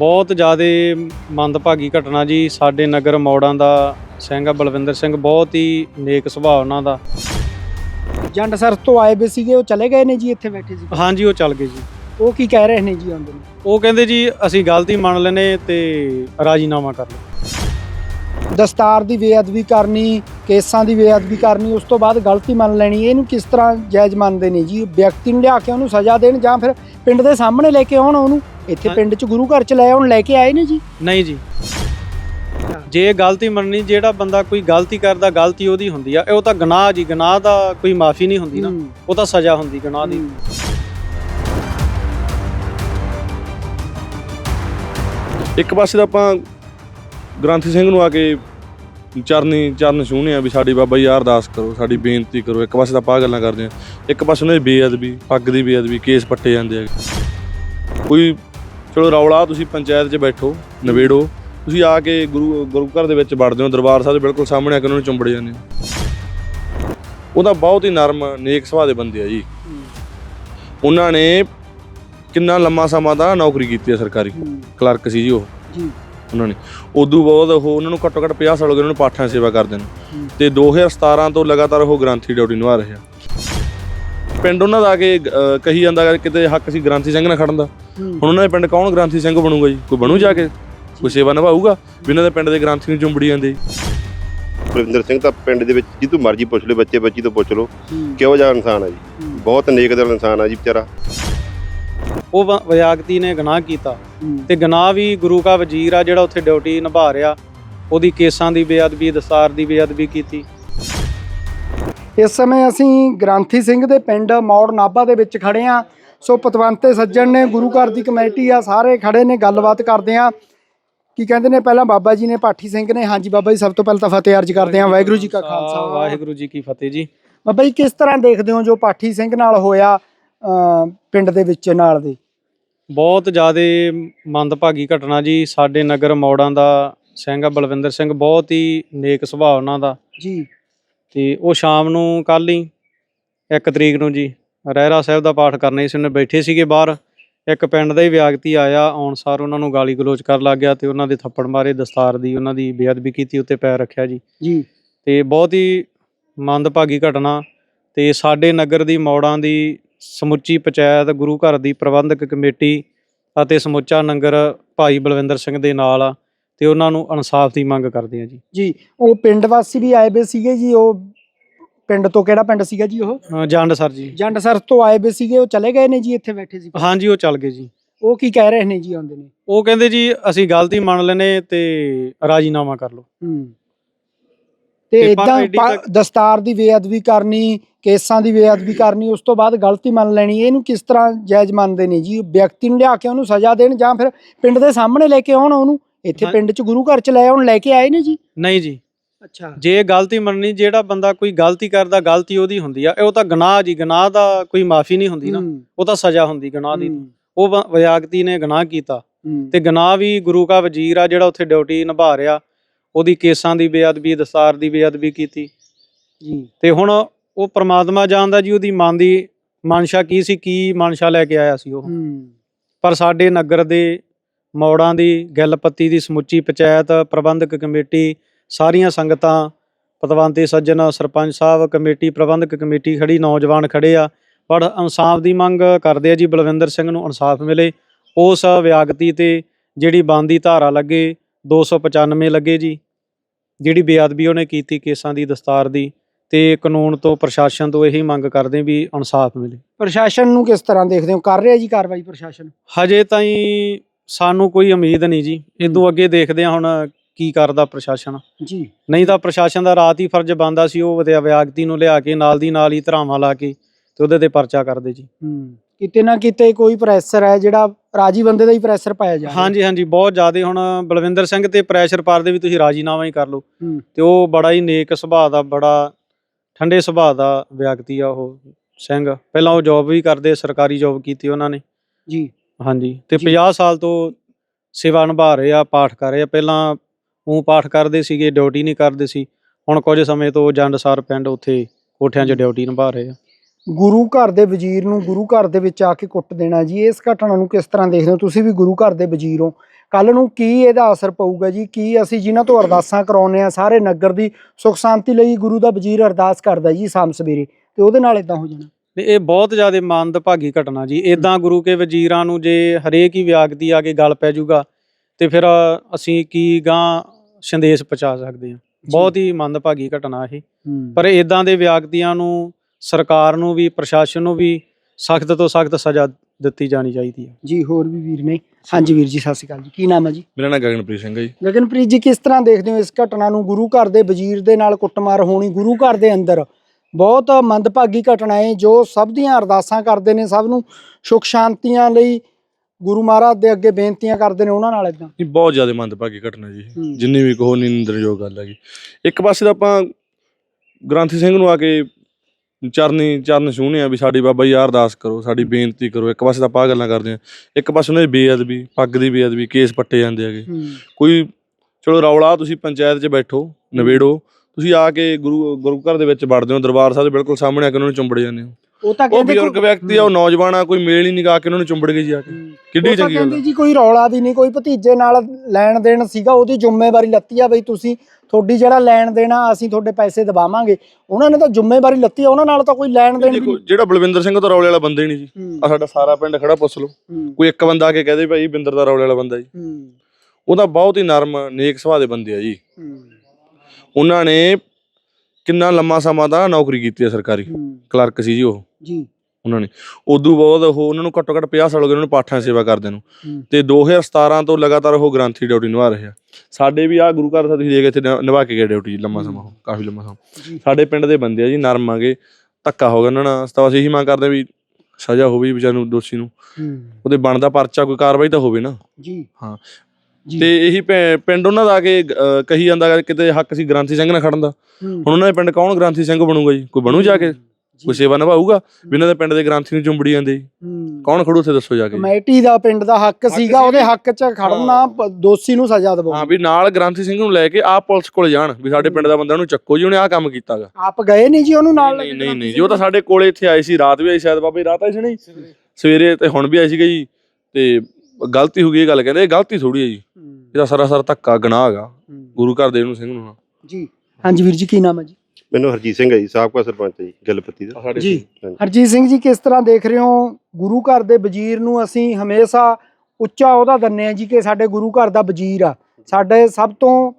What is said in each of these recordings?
ਬਹੁਤ ਜ਼ਿਆਦਾ ਮੰਦਭਾਗੀ ਘਟਨਾ ਜੀ। ਸਾਡੇ ਨਗਰ ਮੌੜਾਂ ਦਾ ਸਿੰਘ ਬਲਵਿੰਦਰ ਸਿੰਘ ਬਹੁਤ ਹੀ ਨੇਕ ਸੁਭਾਅ ਉਹਨਾਂ ਦਾ। ਜੰਡ ਸਰ ਤੋਂ ਆਏ ਵੇ ਸੀਗੇ ਉਹ ਚਲੇ ਗਏ ਨੇ ਜੀ ਇੱਥੇ ਬੈਠੇ ਸੀ? ਹਾਂਜੀ ਉਹ ਚੱਲ ਗਏ ਜੀ। ਉਹ ਕੀ ਕਹਿ ਰਹੇ ਨੇ ਜੀ ਆਉਂਦੇ ਨੂੰ? ਉਹ ਕਹਿੰਦੇ ਜੀ ਅਸੀਂ ਗਲਤੀ ਮੰਨ ਲੈਨੇ ਤੇ ਰਾਜੀਨਾਮਾ ਕਰ ਲਓ ਦਸਤਾਰ ਦੀ ਬੇਅਦਬੀ ਕਰਨੀ ਕੇਸਾਂ ਦੀ ਬੇਅਦਬੀ ਕਰਨੀ ਉਸ ਤੋਂ ਬਾਅਦ ਗਲਤੀ ਮੰਨ ਲੈਣੀ ਇਹਨੂੰ ਕਿਸ ਤਰ੍ਹਾਂ ਜਾਇਜ਼ ਮੰਨਦੇ ਨੇ ਜੀ? ਵਿਅਕਤੀ ਨੂੰ ਲਿਆ ਕੇ ਉਹਨੂੰ ਸਜ਼ਾ ਦੇਣ ਜਾਂ ਫਿਰ ਪਿੰਡ ਦੇ ਸਾਹਮਣੇ ਲੈ ਕੇ ਆਉਣ ਉਹਨੂੰ? ਇੱਥੇ। ਪਿੰਡ 'ਚ ਗੁਰੂ ਘਰ 'ਚ ਲੈ ਆਉਣ ਲੈ ਕੇ ਆਏ ਨੇ ਜੀ? ਨਹੀਂ ਜੀ। ਜੇ ਗਲਤੀ ਮੰਨਣੀ ਜਿਹੜਾ ਬੰਦਾ ਕੋਈ ਗਲਤੀ ਕਰਦਾ ਗਲਤੀ ਉਹਦੀ ਹੁੰਦੀ ਆ। ਇਹ ਉਹ ਤਾਂ ਗੁਨਾਹ ਜੀ ਗੁਨਾਹ ਦਾ ਕੋਈ ਮਾਫੀ ਨਹੀਂ ਹੁੰਦੀ ਨਾ। ਉਹ ਤਾਂ ਸਜ਼ਾ ਹੁੰਦੀ ਗੁਨਾਹ ਦੀ। ਇੱਕ ਪਾਸੇ ਤਾਂ ਆਪਾਂ ਗ੍ਰੰਥੀ ਸਿੰਘ ਨੂੰ ਆ ਕੇ ਚਰਨੀ ਚਰਨ ਛੂਹਣੇ ਆ ਵੀ ਸਾਡੀ ਬਾਬਾ ਜੀ ਅਰਦਾਸ ਕਰੋ ਸਾਡੀ ਬੇਨਤੀ ਕਰੋ। ਇੱਕ ਪਾਸੇ ਤਾਂ ਆਪਾਂ ਗੱਲਾਂ ਕਰਦੇ ਆ। ਇੱਕ ਪਾਸੇ ਉਹਨਾਂ ਦੀ ਬੇਅਦਬੀ ਪੱਗ ਦੀ ਬੇਅਦਬੀ ਕੇਸ ਪੱਟੇ ਜਾਂਦੇ ਆ। ਕੋਈ ਚਲੋ ਰੌਲਾ ਤੁਸੀਂ ਪੰਚਾਇਤ 'ਚ ਬੈਠੋ ਨਵੇੜੋ ਤੁਸੀਂ ਆ ਕੇ ਗੁਰੂ ਗੁਰੂ ਘਰ ਦੇ ਵਿੱਚ ਵੜਦੇ ਹੋ ਦਰਬਾਰ ਸਾਹਿਬ ਦੇ ਬਿਲਕੁਲ ਸਾਹਮਣੇ ਆ ਕੇ ਉਹਨਾਂ ਨੂੰ ਚੁੰਬੜ ਜਾਂਦੇ ਹੋ। ਉਹਦਾ ਬਹੁਤ ਹੀ ਨਰਮ ਨੇਕ ਸੁਭਾਅ ਦੇ ਬੰਦੇ ਆ ਜੀ। ਉਹਨਾਂ ਨੇ ਕਿੰਨਾ ਲੰਮਾ ਸਮਾਂ ਦਾ ਨੌਕਰੀ ਕੀਤੀ ਹੈ ਸਰਕਾਰੀ। ਕਲਰਕ ਸੀ ਜੀ ਉਹ। ਜੀ। ਉਹਨਾਂ ਨੇ। ਉਦੋਂ ਬਾਅਦ ਉਹ ਉਹਨਾਂ ਨੂੰ ਘੱਟੋ ਘੱਟ 50 ਸਾਲ ਹੋ ਗਏ ਉਹਨਾਂ ਨੂੰ ਪਾਠਾਂ ਸੇਵਾ ਕਰਦੇ ਨੇ। ਤੇ 2017 ਤੋਂ ਲਗਾਤਾਰ ਉਹ ਗ੍ਰੰਥੀ ਡਿਊਟੀ ਨਿਭਾ ਰਹੇ ਆ। ਪਿੰਡ ਉਹਨਾਂ ਦਾ ਆ ਕੇ ਅਹ, ਕਹੀ ਜਾਂਦਾ ਕਿ ਕਿਤੇ ਹੱਕ ਸੀ ਗ੍ਰੰਥੀ ਸਿੰਘ ਨਾਲ ਖੜਨ ਦਾ। ਹੂੰ। ਹੁਣ ਉਹਨਾਂ ਦੇ ਪਿੰਡ ਕੌਣ ਗ੍ਰੰਥੀ ਸਿੰਘ ਬਣੂਗਾ ਜੀ? ਕੋਈ ਬਣੂ ਜਾ ਕੇ? ਕੋਈ ਸੇਵਾ ਨਿਭਾਊਗਾ? ਵੀ ਉਹਨਾਂ ਦੇ ਪਿੰਡ ਦੇ ਗ੍ਰੰਥੀ ਨੂੰ ਚੁੰਬੜੀ ਜਾਂਦੇ ਬਲਵਿੰਦਰ ਸਿੰਘ ਤਾਂ ਪਿੰਡ ਦੇ ਵਿੱਚ ਜਿੱਦੋਂ ਮਰਜ਼ੀ ਪੁੱਛ ਲਓ ਬੱਚੇ ਬੱਚੀ ਤੋਂ ਪੁੱਛ ਲਓ। ਹੂੰ। ਕਿਹੋ ਜਿਹਾ ਇਨਸਾਨ ਹੈ ਜੀ? ਹੂੰ। ਬਹੁਤ ਨੇਕ ਦਿਲ ਇਨਸਾਨ ਆ ਜੀ ਵਿਚਾਰਾ। ਉਹ ਵ- ਵਿਅਕਤੀ ਨੇ ਗੁਨਾਹ ਕੀਤਾ। ਹੂੰ। ਤੇ ਗੁਨਾਹ ਵੀ ਗੁਰੂ ਕਾ ਵਜ਼ੀਰ ਆ ਜਿਹੜਾ ਉੱਥੇ ਡਿਊਟੀ ਨਿਭਾ ਰਿਹਾ। ਉਹਦੀ ਕੇਸਾਂ ਦੀ ਬੇਅਦਬੀ ਦਸਤਾਰ ਦੀ ਬੇਅਦਬੀ ਕੀਤੀ। ਇਸ ਸਮੇਂ ਅਸੀਂ ਗ੍ਰਾਂਥੀ ਸਿੰਘ ਦੇ ਪਿੰਡ ਮੌੜ ਨਾਭਾ ਦੇ ਵਿੱਚ ਖੜੇ ਆ ਸੋ ਪਤਵੰਤੇ ਸੱਜਣ ਨੇ ਗੁਰੂ ਘਰ ਦੀ ਕਮੇਟੀ ਆ ਸਾਰੇ ਖੜੇ ਨੇ ਗੱਲਬਾਤ ਕਰਦੇ ਆ ਕੀ ਕਹਿੰਦੇ ਨੇ ਪਹਿਲਾਂ ਬਾਬਾ ਜੀ ਨੇ ਪਾਠੀ ਸਿੰਘ ਨੇ? ਹਾਂਜੀ ਬਾਬਾ ਜੀ ਸਭ ਤੋਂ ਪਹਿਲਾਂ ਤਾਂ ਫਤਿਹ ਅਰਜ ਕਰਦੇ ਆ ਵਾਹਿਗੁਰੂ ਜੀ ਕਾ ਖਾਲਸਾ। ਵਾਹਿਗੁਰੂ ਜੀ ਕੀ ਫਤਿਹ ਜੀ। ਬਾਬਾ ਜੀ ਕਿਸ ਤਰ੍ਹਾਂ ਦੇਖਦੇ ਹੋ ਜੋ ਪਾਠੀ ਸਿੰਘ ਨਾਲ ਹੋਇਆ ਪਿੰਡ ਦੇ ਵਿੱਚ ਨਾਲ ਦੇ? ਬਹੁਤ ਜ਼ਿਆਦਾ ਮੰਦਭਾਗੀ ਘਟਨਾ ਜੀ। ਸਾਡੇ ਨਗਰ ਮੌੜਾਂ ਦਾ ਸਿੰਘ ਬਲਵਿੰਦਰ ਸਿੰਘ ਬਹੁਤ ਹੀ ਨੇਕ ਸੁਭਾਅ ਉਹਨਾਂ ਦਾ। ਜੀ। ਤੇ ਉਹ ਸ਼ਾਮ ਨੂੰ ਕੱਲ ਹੀ 1 ਤਰੀਕ ਨੂੰ ਜੀ ਰਹਿਰਾ ਸਾਹਿਬ ਦਾ ਪਾਠ ਕਰਨੇ ਸੀ ਉਹਨੇ ਬੈਠੇ ਸੀਗੇ ਬਾਹਰ। ਇੱਕ ਪਿੰਡ ਦਾ ਹੀ ਵਿਅਕਤੀ ਆਇਆ ਆਉਣ ਸਾਰ ਉਹਨਾਂ ਨੂੰ ਗਾਲੀ ਗਲੋਚ ਕਰਨ ਲੱਗ ਗਿਆ ਤੇ ਉਹਨਾਂ ਦੇ ਥੱਪੜ ਮਾਰੇ ਦਸਤਾਰ ਦੀ ਉਹਨਾਂ ਦੀ ਬੇਅਦਬੀ ਕੀਤੀ ਉੱਤੇ ਪੈਰ ਰੱਖਿਆ ਜੀ। ਜੀ। ਤੇ ਬਹੁਤ ਹੀ ਮੰਦਭਾਗੀ ਘਟਨਾ ਤੇ ਸਾਡੇ ਨਗਰ ਦੀ ਮੌੜਾਂ ਦੀ ਸਮੁੱਚੀ ਪੰਚਾਇਤ ਗੁਰੂ ਘਰ ਦੀ ਪ੍ਰਬੰਧਕ ਕਮੇਟੀ ਅਤੇ ਸਮੁੱਚਾ ਨਗਰ ਭਾਈ ਬਲਵਿੰਦਰ ਸਿੰਘ ਦੇ ਨਾਲ ਆ। ਤੇ ਉਹਨਾਂ ਨੂੰ ਇਨਸਾਫ ਦੀ ਮੰਗ ਕਰਦੇ ਆ ਜੀ। ਜੀ ਉਹ ਪਿੰਡ ਵਾਸੀ ਵੀ ਆਏ ਵੇ ਸੀਗੇ ਜੀ ਉਹ ਪਿੰਡ ਤੋਂ ਕਿਹੜਾ ਪਿੰਡ ਸੀਗਾ ਜੀ ਉਹ? ਅ, ਜੰਡ ਸਰ ਜੀ। ਜੰਡ ਸਰ ਤੋਂ ਆਏ ਵੇ ਸੀਗੇ ਉਹ ਚਲੇ ਗਏ ਨੇ ਜੀ ਇੱਥੇ ਬੈਠੇ ਸੀ? ਹਾਂਜੀ ਉਹ ਚੱਲ ਗਏ ਜੀ। ਉਹ ਕੀ ਕਹਿ ਰਹੇ ਨੇ ਜੀ ਆਉਂਦੇ ਨੇ? ਉਹ ਕਹਿੰਦੇ ਜੀ ਅਸੀਂ ਗਲਤੀ ਮੰਨ ਲੈਨੇ ਤੇ ਰਾਜੀਨਾਮਾ ਕਰ ਲਓ। ਹੂੰ। ਤੇ ਤੇ ਪਰ ਇਦਾਂ ਐਡੀ ਤੱਕ- ਦਸਤਾਰ ਦੀ ਬੇਅਦਬੀ ਕਰਨੀ ਕੇਸਾਂ ਦੀ ਬੇਅਦਬੀ ਕਰਨੀ ਉਸ ਤੋਂ ਬਾਅਦ ਗਲਤੀ ਮੰਨ ਲੈਣੀ ਇਹਨੂੰ ਕਿਸ ਤਰ੍ਹਾਂ ਜਾਇਜ਼ ਮੰਨਦੇ ਨੇ ਜੀ? ਵਿਅਕਤੀ ਨੂੰ ਲਿਆ ਕੇ ਉਹਨੂੰ ਸਜ਼ਾ ਦੇਣ ਜਾਂ ਫਿਰ ਪਿੰਡ ਦੇ ਸਾਹਮਣੇ ਲੈ ਕੇ ਆਉਣ ਉਹਨੂੰ? ਇੱਥੇ ਹਾਂ। ਪਿੰਡ 'ਚ ਗੁਰੂ ਘਰ 'ਚ ਲੈ ਆਉਣ ਲੈ ਕੇ ਆਏ ਨੇ ਜੀ? ਨਹੀਂ ਜੀ। ਅੱਛਾ। ਜੇ ਗਲਤੀ ਮੰਨਣੀ ਜਿਹੜਾ ਬੰਦਾ ਕੋਈ ਗਲਤੀ ਕਰਦਾ ਗਲਤੀ ਉਹਦੀ ਹੁੰਦੀ ਆ। ਇਹ ਉਹ ਤਾਂ ਗੁਨਾਹ ਜੀ ਗੁਨਾਹ ਦਾ ਕੋਈ ਮਾਫੀ ਨਹੀਂ ਹੁੰਦੀ ਨਾ। ਉਹ ਤਾਂ ਸਜ਼ਾ ਹੁੰਦੀ ਗੁਨਾਹ ਦੀ। ਉਹ ਬ- ਵਿਅਕਤੀ ਨੇ ਗੁਨਾਹ ਕੀਤਾ। ਤੇ ਗੁਨਾਹ ਵੀ ਗੁਰੂ ਕਾ ਵਜ਼ੀਰ ਆ ਜਿਹੜਾ ਉੱਥੇ ਡਿਊਟੀ ਨਿਭਾ ਰਿਹਾ। ਉਹਦੀ ਕੇਸਾਂ ਦੀ ਬੇਅਦਬੀ ਦਸਤਾਰ ਦੀ ਬੇਅਦਬੀ ਕੀਤੀ। ਜੀ। ਤੇ ਹੁਣ ਉਹ ਪ੍ਰਮਾਤਮਾ ਜਾਣਦਾ ਜੀ ਉਹਦੀ ਮਨ ਦੀ ਮਨਸ਼ਾ ਕੀ ਸੀ ਕੀ ਮਨਸ਼ਾ ਲੈ ਕੇ ਆਇਆ ਸੀ ਉਹ। ਹੂੰ। ਪਰ ਸਾਡੇ ਨਗਰ ਦੇ ਮੌੜਾਂ ਦੀ ਗਿੱਲਪੱਤੀ ਦੀ ਸਮੁੱਚੀ ਪੰਚਾਇਤ ਪ੍ਰਬੰਧਕ ਕਮੇਟੀ ਸਾਰੀਆਂ ਸੰਗਤਾਂ ਪਤਵੰਤੇ ਸੱਜਣ ਸਰਪੰਚ ਸਾਹਿਬ ਕਮੇਟੀ ਪ੍ਰਬੰਧਕ ਕਮੇਟੀ ਖੜੀ ਨੌਜਵਾਨ ਖੜੇ ਆ। ਪਰ ਇਨਸਾਫ ਦੀ ਮੰਗ ਕਰਦੇ ਆ ਜੀ ਬਲਵਿੰਦਰ ਸਿੰਘ ਨੂੰ ਇਨਸਾਫ ਮਿਲੇ। ਉਸ ਵਿਅਕਤੀ ਤੇ ਜਿਹੜੀ ਬੰਦੀ ਧਾਰਾ ਲੱਗੇ 295 ਲੱਗੇ ਜੀ। ਜਿਹੜੀ ਬੇਅਦਬੀ ਉਹਨੇ ਕੀਤੀ ਕੇਸਾਂ ਦੀ ਦਸਤਾਰ ਦੀ ਤੇ ਕਾਨੂੰਨ ਤੋਂ ਪ੍ਰਸ਼ਾਸਨ ਤੋਂ ਇਹੀ ਮੰਗ ਕਰਦੇ ਵੀ ਇਨਸਾਫ ਮਿਲੇ। ਪ੍ਰਸ਼ਾਸਨ ਨੂੰ ਕਿਸ ਤਰ੍ਹਾਂ ਦੇਖਦੇ ਹੋ? ਕਰ ਰਿਹਾ ਜੀ ਕਾਰਵਾਈ ਪ੍ਰਸ਼ਾਸਨ? ਹਜੇ ਤਾਈਂ ਸਾਨੂੰ ਕੋਈ ਉਮੀਦ ਨਹੀਂ ਜੀ। ਇਦੋਂ ਅੱਗੇ ਦੇਖਦੇ ਹਾਂ ਹੁਣ ਕੀ ਕਰਦਾ ਪ੍ਰਸ਼ਾਸਨ। ਜੀ। ਨਹੀਂ ਤਾਂ ਪ੍ਰਸ਼ਾਸਨ ਦਾ ਰਾਤ ਹੀ ਫਰਜ਼ ਬੰਦਾ ਸੀ ਉਹ ਵਿਦਿਆ ਵਿਅਕਤੀ ਨੂੰ ਲਿਆ ਕੇ ਨਾਲ ਦੀ ਨਾਲ ਹੀ ਧਰਾਵਾਂ ਲਾ ਕੇ ਤੇ ਉਹਦੇ ਤੇ ਪਰਚਾ ਕਰਦੇ ਜੀ। ਹੂੰ। ਕਿਤੇ ਨਾ ਕਿਤੇ ਕੋਈ ਪ੍ਰੈਸ਼ਰ ਹੈ ਜਿਹੜਾ ਰਾਜੀ ਬੰਦੇ ਦਾ ਹੀ ਪ੍ਰੈਸ਼ਰ ਪਾਇਆ ਜਾ ਰਿਹਾ ਹਾਂਜੀ ਹਾਂਜੀ ਬਹੁਤ ਜ਼ਿਆਦਾ ਹੁਣ ਬਲਵਿੰਦਰ ਸਿੰਘ ਤੇ ਪ੍ਰੈਸ਼ਰ ਪਾਰਦੇ ਵੀ ਤੁਸੀਂ ਰਾਜੀਨਾਮਾ ਹੀ ਕਰ ਲਓ। ਤੇ ਉਹ ਬੜਾ ਹੀ ਨੇਕ ਸੁਭਾਅ ਦਾ ਬੜਾ ਠੰਡੇ ਸੁਭਾਅ ਦਾ ਵਿਅਕਤੀ ਆ ਉਹ ਸਿੰਘ। ਪਹਿਲਾਂ ਉਹ ਜੌਬ ਵੀ ਕਰਦੇ ਸਰਕਾਰੀ ਜੌਬ ਕੀਤੀ ਉਹਨਾਂ ਨੇ। ਜੀ। ਹਾਂਜੀ ਤੇ ਜੀ। 50 ਸਾਲ ਤੋਂ ਸੇਵਾ ਨਿਭਾ ਰਹੇ ਆ ਪਾਠ ਕਰ ਰਹੇ ਆ। ਪਹਿਲਾਂ ਉਹ ਪਾਠ ਕਰਦੇ ਸੀਗੇ ਡਿਊਟੀ ਨਹੀਂ ਕਰਦੇ ਸੀ। ਹੁਣ ਕੁਝ ਸਮੇਂ ਤੋਂ ਜੰਡਸਾਰ ਪਿੰਡ ਉੱਥੇ ਕੋਠਿਆਂ 'ਚ ਡਿਊਟੀ ਨਿਭਾ ਰਹੇ ਆ। ਗੁਰੂ ਘਰ ਦੇ ਵਜ਼ੀਰ ਨੂੰ ਗੁਰੂ ਘਰ ਦੇ ਵਿੱਚ ਆ ਕੇ ਕੁੱਟ ਦੇਣਾ ਜੀ। ਇਸ ਘਟਨਾ ਨੂੰ ਕਿਸ ਤਰ੍ਹਾਂ ਦੇਖਦੇ ਹੋ? ਤੁਸੀਂ ਵੀ ਗੁਰੂ ਘਰ ਦੇ ਵਜ਼ੀਰ ਹੋ। ਕੱਲ ਨੂੰ ਕੀ ਇਹਦਾ ਅਸਰ ਪਊਗਾ ਜੀ? ਕੀ ਅਸੀਂ ਜਿਨ੍ਹਾਂ ਤੋਂ ਅਰਦਾਸਾਂ ਕਰਾਉਂਦੇ ਆ ਸਾਰੇ ਨਗਰ ਦੀ ਸੁਖ ਸ਼ਾਂਤੀ ਲਈ ਗੁਰੂ ਦਾ ਵਜ਼ੀਰ ਅਰਦਾਸ ਕਰਦਾ ਜੀ ਸ਼ਾਮ ਸਵੇਰੇ। ਤੇ ਉਹਦੇ ਨਾਲ ਇਦਾਂ ਹੋ ਜਾਣਾ। ਤੇ ਇਹ ਬਹੁਤ ਜ਼ਿਆਦਾ ਮੰਦਭਾਗੀ ਘਟਨਾ ਜੀ। ਇਦਾਂ ਗੁਰੂ ਕੇ ਵਜ਼ੀਰਾਂ ਨੂੰ ਜੇ ਹਰੇਕ ਹੀ ਵਿਅਕਤੀ ਆ ਕੇ ਗੱਲ ਪੈ ਜਾਊਗਾ ਤੇ ਫਿਰ ਅਸੀਂ ਕੀ ਗਾਂ ਸੰਦੇਸ਼ ਪਹੁੰਚਾ ਸਕਦੇ ਹਾਂ। ਬਹੁਤ ਹੀ ਮੰਦਭਾਗੀ ਘਟਨਾ ਇਹ। ਹੂੰ। ਪਰ ਇਦਾਂ ਦੇ ਵਿਅਕਤੀਆਂ ਨੂੰ ਸਰਕਾਰ ਨੂੰ ਵੀ ਪ੍ਰਸ਼ਾਸਨ ਨੂੰ ਵੀ ਸਖਤ ਤੋਂ ਸਖਤ ਸਜ਼ਾ ਦਿੱਤੀ ਜਾਣੀ ਚਾਹੀਦੀ ਹੈ। ਜੀ ਹੋਰ ਵੀ ਵੀਰ ਨੇ? ਹਾਂਜੀ ਵੀਰ ਜੀ ਸਤਿ ਸ਼੍ਰੀ ਅਕਾਲ ਜੀ। ਕੀ ਨਾਮ ਹੈ ਜੀ? ਮੇਰਾ ਨਾਮ ਗਗਨਪ੍ਰੀਤ ਸਿੰਘ ਹੈ ਜੀ। ਗਗਨਪ੍ਰੀਤ ਜੀ ਕਿਸ ਤਰ੍ਹਾਂ ਦੇਖਦੇ ਹੋ ਇਸ ਘਟਨਾ ਨੂੰ? ਗੁਰੂ ਘਰ ਦੇ ਵਜ਼ੀਰ ਦੇ ਨਾਲ ਕੁੱਟਮਾਰ ਹੋਣੀ ਗੁਰੂ ਘਰ ਦੇ ਅੰਦਰ ਬਹੁਤ ਮੰਦਭਾਗੀ ਘਟਨਾ ਹੈ ਜੋ ਸਭ ਦੀਆਂ ਅਰਦਾਸਾਂ ਕਰਦੇ ਨੇ ਸਭ ਨੂੰ ਸੁਖ ਸ਼ਾਂਤੀਆਂ ਲਈ ਗੁਰੂ ਮਹਾਰਾਜ ਦੇ ਅੱਗੇ ਬੇਨਤੀਆਂ ਕਰਦੇ ਨੇ ਉਹਨਾਂ ਨਾਲ ਇਦਾਂ। ਇਹ ਬਹੁਤ ਜ਼ਿਆਦਾ ਮੰਦਭਾਗੀ ਘਟਨਾ ਜੀ। ਜਿੰਨੀ ਵੀ ਕਹੋ ਨਿੰਦਣਯੋਗ ਗੱਲ ਹੈਗੀ। ਇੱਕ ਪਾਸੇ ਤਾਂ ਆਪਾਂ ਗ੍ਰੰਥੀ ਸਿੰਘ ਨੂੰ ਆ ਕੇ ਚਰਨੀ ਚਰਨ ਛੂਹਣੇ ਆ ਵੀ ਸਾਡੀ ਬਾਬਾ ਜੀ ਅਰਦਾਸ ਕਰੋ ਸਾਡੀ ਬੇਨਤੀ ਕਰੋ। ਇੱਕ ਪਾਸੇ ਤਾਂ ਆਪਾਂ ਗੱਲਾਂ ਕਰਦੇ ਆ। ਇੱਕ ਪਾਸੇ ਉਹਨਾਂ ਦੀ ਬੇਅਦਬੀ ਪੱਗ ਦੀ ਬੇਅਦਬੀ ਕੇਸ ਪੱਟੇ ਜਾਂਦੇ ਹੈਗੇ। ਕੋਈ ਚਲੋ ਰੌਲਾ ਤੁਸੀਂ ਪੰਚਾਇਤ 'ਚ ਬੈਠੋ ਨਿਬੇੜੋ। ਤੁਸੀਂ ਆ ਕੇ ਗੁਰੂ ਗੁਰੂ ਘਰ ਦੇ ਵਿੱਚ ਵੜਦੇ ਹੋ ਦਰਬਾਰ ਸਾਹਿਬ ਦੇ ਬਿਲਕੁਲ ਸਾਹਮਣੇ ਆ ਕੇ ਉਹਨਾਂ ਨੂੰ ਚੁੰਬੜ ਜਾਂਦੇ ਹੋ। ਉਹ ਤਾਂ ਉਹ ਕਹਿੰਦੇ ਬਜ਼ੁਰਗ ਕੋਈ- ਵਿਅਕਤੀ ਆ ਉਹ ਨੌਜਵਾਨ ਆ ਕੋਈ ਮੇਲ ਹੀ ਨਹੀਂ ਗਾ ਕੇ ਉਹਨਾਂ ਨੂੰ ਚੁੰਬੜ ਗਏ ਜੀ ਆ ਕੇ। ਕਿੱਡੀ ਉਹ ਤਾਂ ਚੰਗੀ ਗੱਲ ਕਹਿੰਦੇ। ਜੀ ਕੋਈ ਰੌਲਾ ਵੀ ਨਹੀਂ ਕੋਈ ਭਤੀਜੇ ਨਾਲ ਲੈਣ ਦੇਣ ਸੀਗਾ ਉਹਦੀ ਜ਼ਿੰਮੇਵਾਰੀ ਲੱਤੀ ਆ ਬਈ ਤੁਸੀਂ ਤੁਹਾਡੀ ਜਿਹੜਾ ਲੈਣ ਦੇਣਾ ਅਸੀਂ ਤੁਹਾਡੇ ਪੈਸੇ ਦਬਾਵਾਂਗੇ। ਉਹਨਾਂ ਨੇ ਤਾਂ ਜ਼ਿੰਮੇਵਾਰੀ ਲੱਤੀ ਆ ਉਹਨਾਂ ਨਾਲ ਤਾਂ ਕੋਈ ਲੈਣ ਦੇਣ ਵੀ ਦੇਖੋ ਜਿਹੜਾ ਬਲਵਿੰਦਰ ਸਿੰਘ ਤਾਂ ਰੌਲੇ ਵਾਲਾ ਬੰਦਾ ਹੀ ਨਹੀਂ ਜੀ। ਆ ਸਾਡਾ ਸਾਰਾ ਪਿੰਡ ਖੜਾ ਪੁੱਛ ਲਓ। ਹੂੰ, ਕੋਈ ਇੱਕ ਬੰਦਾ ਆ ਕੇ ਕਹਦੇ ਭਾਈ ਬਿੰਦਰ ਦਾ ਰੌਲੇ ਵਾਲਾ ਬੰਦਾ ਜੀ। ਹੂੰ, ਉਹ ਤਾਂ ਬਹੁਤ ਹੀ ਨਰਮ ਨੇਕ ਸੁਭਾਅ ਦੇ ਬੰਦੇ ਆ ਜੀ। ਹੂੰ, ਉਹਨਾਂ ਨੇ ਕਿੰਨਾ ਲੰਮਾ ਸਮਾਂ ਦਾ ਨੌਕਰੀ ਕੀਤੀ ਹੈ ਸਰਕਾਰੀ? ਕਲਰਕ ਸੀ ਜੀ ਉਹ। ਜੀ। ਉਹਨਾਂ ਨੇ। ਉਦੋਂ ਬਾਅਦ ਉਹ ਉਹਨਾਂ ਨੂੰ ਘੱਟੋ ਘੱਟ 50 ਸਾਲ ਹੋ ਗਏ ਉਹਨਾਂ ਨੂੰ ਪਾਠਾਂ ਦੀ ਸੇਵਾ ਕਰਦੇ ਨੂੰ। ਤੇ 2017 ਤੋਂ ਲਗਾਤਾਰ ਉਹ ਗ੍ਰੰਥੀ ਡਿਊਟੀ ਨਿਭਾ ਰਹੇ ਆ। ਸਾਡੇ ਵੀ ਆ ਗੁਰੂ ਘਰ ਦਾ ਤੁਸੀਂ ਦੇਖ ਇੱਥੇ ਨਿਭਾ- ਕੇ ਗਏ ਡਿਊਟੀ ਲੰਮਾ ਸਮਾਂ ਉਹ, ਕਾਫੀ ਲੰਮਾ ਸਮਾਂ। ਸਾਡੇ ਪਿੰਡ ਦੇ ਬੰਦੇ ਆ ਜੀ ਨਰਮ ਆਗੇ ਧੱਕਾ ਹੋ ਗਿਆ ਉਹਨਾਂ ਨਾਲ। ਤਾਂ ਅਸੀਂ ਇਹੀ ਮੰਗ ਕਰਦੇ ਵੀ ਸਜ਼ਾ ਹੋਵੇ ਵਿਚਾਰ ਨੂੰ ਦੋਸ਼ੀ ਨੂੰ। ਉਹਦੇ ਬਣਦਾ ਪਰਚਾ ਕੋਈ ਕਾਰਵਾਈ ਤਾਂ ਹੋਵੇ ਨਾ। ਜੀ। ਹਾਂ। ਤੇ ਇਹੀ ਪਿੰ- ਪਿੰਡ ਉਹਨਾਂ ਦਾ ਆ ਕੇ ਅਹ, ਕਹੀ ਜਾਂਦਾ ਗਾ ਕਿਤੇ ਹੱਕ ਸੀ ਗ੍ਰੰਥੀ ਸਿੰਘ ਨਾਲ ਖੜਨ ਦਾ। ਹੁਣ ਉਹਨਾਂ ਦੇ ਪਿੰਡ ਕੌਣ ਗ੍ਰੰਥੀ ਸਿੰਘ ਬਣੂਗਾ ਜੀ? ਕੋਈ ਬਣੂ ਜਾ ਕੇ? ਕੋਈ ਸੇਵਾ ਨਿਭਾਊਗਾ? ਵੀ ਇਹਨਾਂ ਦੇ ਪਿੰਡ ਦੇ ਗ੍ਰੰਥੀ ਨੂੰ ਚੁੰਬੜੀ ਜਾਂਦੇ ਜੀ। ਕੌਣ ਖੜੂ ਉੱਥੇ ਦੱਸੋ ਜਾ ਕੇ? ਜੀ? ਕਮੇਟੀ ਦਾ ਪਿੰਡ ਦਾ ਹੱਕ ਸੀਗਾ ਉਹਦੇ। ਹੱਕ 'ਚ ਖੜਨਾ ਪ- ਦੋਸ਼ੀ ਨੂੰ ਸਜ਼ਾ ਹਾਂ ਦਿਵਾਉਣੀ ਵੀ ਨਾਲ ਗ੍ਰੰਥੀ ਸਿੰਘ ਨੂੰ ਲੈ ਕੇ ਆਪ ਪੁਲਿਸ ਕੋਲ ਜਾਣ ਵੀ ਸਾਡੇ ਪਿੰਡ ਦਾ ਬੰਦਾ ਉਹਨੂੰ ਚੱਕੋ ਜੀ ਉਹਨੇ ਆਹ ਕੰਮ ਕੀਤਾਗਾ ਆਪ ਗਏ ਨਹੀਂ ਜੀ ਉਹਨੂੰ ਨਾਲ ਨਹੀਂ ਨਹੀਂ ਨਹੀਂ ਜੀ ਉਹ ਤਾਂ ਸਾਡੇ ਕੋਲੇ ਇੱਥੇ ਆਏ ਸੀ ਰਾਤ ਵੀ ਆਈ ਸ਼ਾਇਦ ਬਾਬਾ ਰਾਤ ਆਈ ਸੀ ਨਹੀਂ ਸਵੇਰੇ। ਤੇ ਹੁਣ ਵੀ ਆਈ ਸੀਗਾ ਜੀ। ਤੇ ਗਲਤੀ ਹੋ ਗਈ ਇਹ ਗੱਲ ਕਹਿੰਦੇ ਇਹ ਗਲਤੀ ਥੋੜੀ ਹੈ ਜੀ। ਇਹਦਾ ਸਰਾਸਰ ਧੱਕਾ ਗੁਨਾਹ ਹੈਗਾ। ਗੁਰੂ ਘਰ ਦੇ ਨੂੰ ਸਿੰਘ ਨੂੰ ਜੀ। ਹਾਂਜੀ ਵੀਰ ਜੀ ਕੀ ਨਾਮ ਹੈ ਜੀ? ਮੈਨੂੰ ਹਰਜੀਤ ਸਿੰਘ ਹੈ ਜੀ ਸਾਬਕਾ ਸਰਪੰਚ ਹੈ ਜੀ ਗਿੱਲਪੱਤੀ ਦਾ। ਜੀ। ਹਰਜੀਤ ਸਿੰਘ ਜੀ ਕਿਸ ਤਰ੍ਹਾਂ ਦੇਖ ਰਹੇ ਹੋ ਗੁਰੂ ਘਰ ਦੇ ਵਜ਼ੀਰ ਨੂੰ ਅਸੀਂ ਹਮੇਸ਼ਾ ਉੱਚਾ ਉਹਦਾ ਦਿੰਨੇ ਆ ਜੀ ਕਿ ਸਾਡੇ ਗੁਰੂ ਘਰ ਦਾ ਵਜ਼ੀਰ ਆ। ਸਾਡੇ ਸਭ ਤੋਂ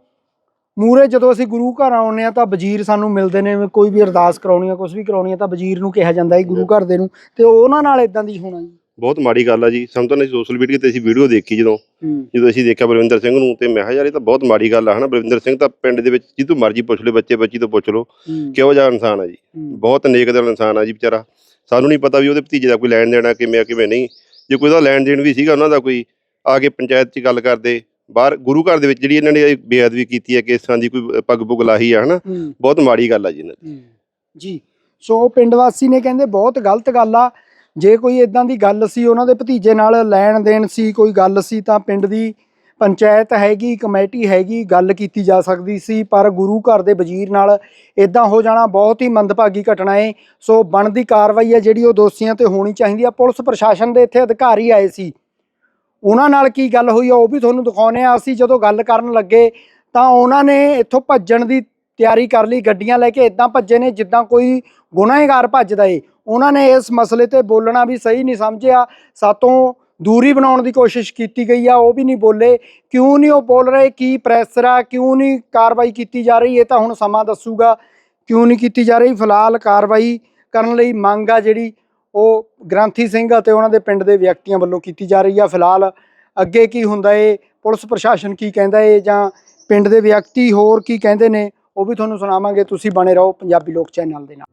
ਮੂਰੇ ਜਦੋਂ ਅਸੀਂ ਗੁਰੂ ਘਰ ਆਉਂਦੇ ਆ ਤਾਂ ਵਜ਼ੀਰ ਸਾਨੂੰ ਮਿਲਦੇ ਨੇ ਕੋਈ ਵੀ ਅਰਦਾਸ ਕਰਾਉਣੀ ਆ ਕੁਝ ਵੀ ਕਰਾਉਣੀ ਆ ਤਾਂ ਵਜ਼ੀਰ ਨੂੰ ਕਿਹਾ ਜਾਂਦਾ ਹੈ ਗੁਰੂ ਘਰ ਦੇ ਨੂੰ। ਤੇ ਉਹਨਾਂ ਨਾਲ ਇਦਾਂ ਦੀ ਹੋਣਾ ਜੀ। ਬਹੁਤ ਮਾੜੀ ਗੱਲ ਆ ਜੀ। ਸਾਨੂੰ ਤਾਂ ਸੋਸ਼ਲ ਮੀਡੀਆ ਤੇ ਅਸੀਂ ਵੀਡੀਓ ਦੇਖੀ ਜਦੋਂ। ਜਦੋਂ ਅਸੀਂ ਦੇਖਿਆ ਬਲਵਿੰਦਰ ਸਿੰਘ ਨੂੰ ਤੇ ਮੈਂ ਕਿਹਾ ਯਾਰ ਇਹ ਤਾਂ ਬਹੁਤ ਮਾੜੀ ਗੱਲ ਆ ਹਨਾ? ਬਲਵਿੰਦਰ ਸਿੰਘ ਤਾਂ ਪਿੰਡ ਦੇ ਵਿੱਚ ਜਿੱਦੋਂ ਮਰਜ਼ੀ ਪੁੱਛ ਲਓ ਬੱਚੇ ਬੱਚੀ ਤੋਂ ਪੁੱਛ ਲਓ ਕਿਹੋ ਜਿਹਾ ਇਨਸਾਨ ਆ ਜੀ? ਬਹੁਤ ਨੇਕ ਦਿਲ ਇਨਸਾਨ ਆ ਜੀ ਵਿਚਾਰਾ। ਸਾਨੂੰ ਨਹੀਂ ਪਤਾ ਵੀ ਉਹਦੇ ਭਤੀਜੇ ਦਾ ਕੋਈ ਲੈਣ ਦੇਣਾ ਕਿਵੇਂ ਆ ਕਿਵੇਂ ਨਹੀਂ। ਜੇ ਕੋਈ ਉਹਦਾ ਲੈਣ ਦੇਣ ਵੀ ਸੀਗਾ ਉਹਨਾਂ ਦਾ ਕੋਈ ਆ ਕੇ ਪੰਚਾਇਤ 'ਚ ਗੱਲ ਕਰਦੇ। ਬਾਹਰ ਗੁਰੂ ਘਰ ਦੇ ਵਿੱਚ ਜਿਹੜੀ ਇਹਨਾਂ ਨੇ ਬੇਅਦਬੀ ਕੀਤੀ ਹੈ ਕਿ ਇਸ ਤਰ੍ਹਾਂ ਦੀ ਕੋਈ ਪੱਗ ਪੁੱਗ ਲਾਹੀ ਆ ਹਨਾ? ਬਹੁਤ ਮਾੜੀ ਗੱਲ ਆ ਜੀ ਇਹਨਾਂ ਦੀ। ਹੂੰ, ਜੀ। ਸੋ ਪਿੰਡ ਵਾਸੀ ਨੇ ਕਹਿੰਦੇ ਬਹੁਤ ਗਲਤ ਗੱਲ ਆ। ਜੇ ਕੋਈ ਇਦਾਂ ਦੀ ਗੱਲ ਸੀ, ਉਹਨਾਂ ਦੇ ਭਤੀਜੇ ਨਾਲ ਲੈਣ ਦੇਣ ਸੀ, ਕੋਈ ਗੱਲ ਸੀ, ਤਾਂ ਪਿੰਡ ਦੀ ਪੰਚਾਇਤ ਹੈਗੀ, ਕਮੇਟੀ ਹੈਗੀ, ਗੱਲ ਕੀਤੀ ਜਾ ਸਕਦੀ ਸੀ, ਪਰ ਗੁਰੂ ਘਰ ਦੇ ਵਜ਼ੀਰ ਨਾਲ ਇਦਾਂ ਹੋ ਜਾਣਾ ਬਹੁਤ ਹੀ ਮੰਦਭਾਗੀ ਘਟਨਾ ਹੈ ਸੋ ਬਣਦੀ ਕਾਰਵਾਈ ਹੈ ਜਿਹੜੀ ਉਹ ਦੋਸ਼ੀਆਂ ਤੇ ਹੋਣੀ ਚਾਹੀਦੀ ਆ। ਪੁਲਿਸ ਪ੍ਰਸ਼ਾਸਨ ਦੇ ਇੱਥੇ ਅਧਿਕਾਰੀ ਆਏ ਸੀ। ਉਹਨਾਂ ਨਾਲ ਕੀ ਗੱਲ ਹੋਈ ਆ, ਉਹ ਵੀ ਤੁਹਾਨੂੰ ਦਿਖਾਉਨੇ ਆ ਅਸੀਂ। ਜਦੋਂ ਗੱਲ ਕਰਨ ਲੱਗੇ, ਤਾਂ ਉਹਨਾਂ ਨੇ ਇੱਥੋਂ ਭੱਜਣ ਦੀ ਤਿਆਰੀ ਕਰ ਲਈ, ਗੱਡੀਆਂ ਲੈ ਕੇ ਇਦਾਂ ਭੱਜੇ ਨੇ, ਜਿੱਦਾਂ ਕੋਈ ਗੁਨਾਹਗਾਰ ਭੱਜਦਾ ਏ। ਉਹਨਾਂ ਨੇ ਇਸ ਮਸਲੇ ਤੇ ਬੋਲਣਾ ਵੀ ਸਹੀ ਨਹੀਂ ਸਮਝਿਆ। ਸਾਤੋਂ ਦੂਰੀ ਬਣਾਉਣ ਦੀ ਕੋਸ਼ਿਸ਼ ਕੀਤੀ ਗਈ ਆ, ਉਹ ਵੀ ਨਹੀਂ ਬੋਲੇ। ਕਿਉਂ ਨਹੀਂ ਉਹ ਬੋਲ ਰਹੇ? ਕੀ ਪ੍ਰੈਸ਼ਰ ਆ? ਕਿਉਂ ਨਹੀਂ ਕਾਰਵਾਈ ਕੀਤੀ ਜਾ ਰਹੀ? ਇਹ ਤਾਂ ਹੁਣ ਸਮਾਂ ਦੱਸੂਗਾ। ਕਿਉਂ ਨਹੀਂ ਕੀਤੀ ਜਾ ਰਹੀ? ਫਿਲਹਾਲ ਕਾਰਵਾਈ ਕਰਨ ਲਈ ਮੰਗ ਆ ਜਿਹੜੀ ਉਹ ਗ੍ਰੰਥੀ ਸਿੰਘ ਅਤੇ ਉਹਨਾਂ ਦੇ ਪਿੰਡ ਦੇ ਵਿਅਕਤੀਆਂ ਵੱਲੋਂ ਕੀਤੀ ਜਾ ਰਹੀ ਆ। ਫਿਲਹਾਲ ਅੱਗੇ ਕੀ ਹੁੰਦਾ ਏ? ਪੁਲਿਸ ਪ੍ਰਸ਼ਾਸਨ ਕੀ ਕਹਿੰਦਾ ਏ ਜਾਂ ਪਿੰਡ ਦੇ ਵਿਅਕਤੀ ਹੋਰ ਕੀ ਕਹਿੰਦੇ ਨੇ? ਉਹ ਵੀ ਤੁਹਾਨੂੰ ਸੁਣਾਵਾਂਗੇ। ਤੁਸੀਂ ਬਣੇ ਰਹੋ ਪੰਜਾਬੀ ਲੋਕ ਚੈਨਲ ਦੇ ਨਾਲ।